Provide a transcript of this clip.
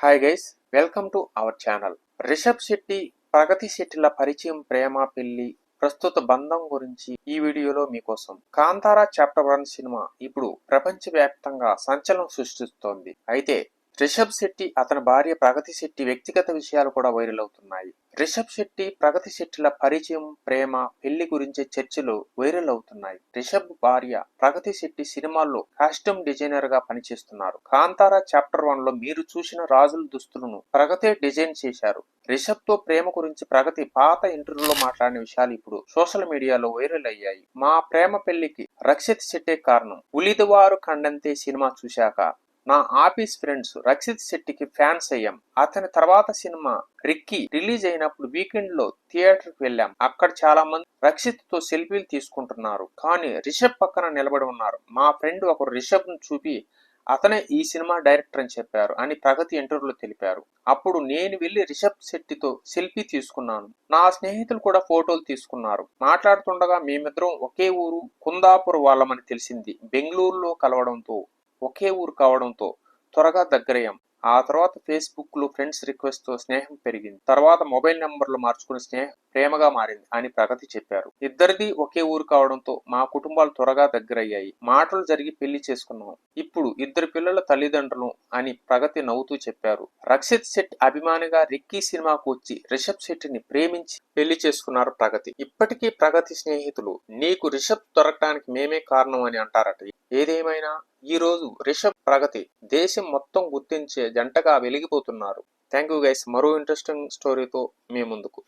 Hi guys welcome to our channel Rishab Shetty Pragathi శెట్టిల పరిచయం ప్రేమ పెళ్ళి ప్రస్తుత బంధం గురించి ఈ వీడియోలో మీకోసం. కాంతారా చాప్టర్ వన్ సినిమా ఇప్పుడు ప్రపంచవ్యాప్తంగా సంచలనం సృష్టిస్తోంది. అయితే రిషబ్ శెట్టి అతని భార్య ప్రగతి శెట్టి వ్యక్తిగత విషయాలు కూడా వైరల్ అవుతున్నాయి. రిషబ్ శెట్టి ప్రగతి శెట్టిల పరిచయం ప్రేమ పెళ్ళి గురించే చర్చలు వైరల్ అవుతున్నాయి. రిషబ్ భార్య ప్రగతి శెట్టి సినిమాల్లో కాస్ట్యూమ్ డిజైనర్గా పనిచేస్తున్నారు. కాంతారా చాప్టర్ వన్లో మీరు చూసిన రాజుల దుస్తులను ప్రగతే డిజైన్ చేశారు. రిషబ్తో ప్రేమ గురించి ప్రగతి పాత ఇంటర్వ్యూలో మాట్లాడిన విషయాలు ఇప్పుడు సోషల్ మీడియాలో వైరల్ అయ్యాయి. మా ప్రేమ పెళ్ళికి రక్షిత్ శెట్టే కారణం. ఉలిదవారు ఖండంతే సినిమా చూశాక నా ఆఫీస్ ఫ్రెండ్స్ రక్షిత్ శెట్టికి ఫ్యాన్స్ అయ్యాం. అతని తర్వాత సినిమా రిక్కీ రిలీజ్ అయినప్పుడు వీకెండ్లో థియేటర్కి వెళ్ళాం. అక్కడ చాలా మంది రక్షిత్తో సెల్ఫీలు తీసుకుంటున్నారు. కానీ రిషబ్ పక్కన నిలబడి ఉన్నారు. మా ఫ్రెండ్ ఒకరు రిషబ్ను చూపి అతనే ఈ సినిమా డైరెక్టర్ అని చెప్పారు అని ప్రగతి ఇంటర్వ్యూలో తెలిపారు. అప్పుడు నేను వెళ్ళి రిషబ్ శెట్టితో సెల్ఫీ తీసుకున్నాను. నా స్నేహితులు కూడా ఫోటోలు తీసుకున్నారు. మాట్లాడుతుండగా మేమిద్దరం ఒకే ఊరు కుందాపూర్ వాళ్ళమని తెలిసింది. బెంగళూరులో కలవడంతో ఒకే ఊరు కావడంతో త్వరగా దగ్గరయ్యాం. ఆ తర్వాత ఫేస్బుక్లో ఫ్రెండ్స్ రిక్వెస్ట్తో స్నేహం పెరిగింది. తర్వాత మొబైల్ నెంబర్లు మార్చుకుని స్నేహం ప్రేమగా మారింది అని ప్రగతి చెప్పారు. ఇద్దరిది ఒకే ఊరు కావడంతో మా కుటుంబాలు త్వరగా దగ్గరయ్యాయి. మాటలు జరిగి పెళ్ళి చేసుకున్నాం. ఇప్పుడు ఇద్దరు పిల్లల తల్లిదండ్రులు అని ప్రగతి నవ్వుతూ చెప్పారు. రక్షిత్ శెట్టి అభిమానిగా రిక్కీ సినిమాకు వచ్చి రిషబ్ శెట్టిని ప్రేమించి పెళ్ళి చేసుకున్నారు ప్రగతి. ఇప్పటికీ ప్రగతి స్నేహితులు నీకు రిషబ్ దొరకడానికి మేమే కారణం అని అంటారట. ఏదేమైనా ఈ రోజు రిషబ్ ప్రగతి దేశం మొత్తం గుర్తించే జంటగా వెలిగిపోతున్నారు. Thank you guys. మరో ఇంట్రెస్టింగ్ స్టోరీతో మీ ముందుకు.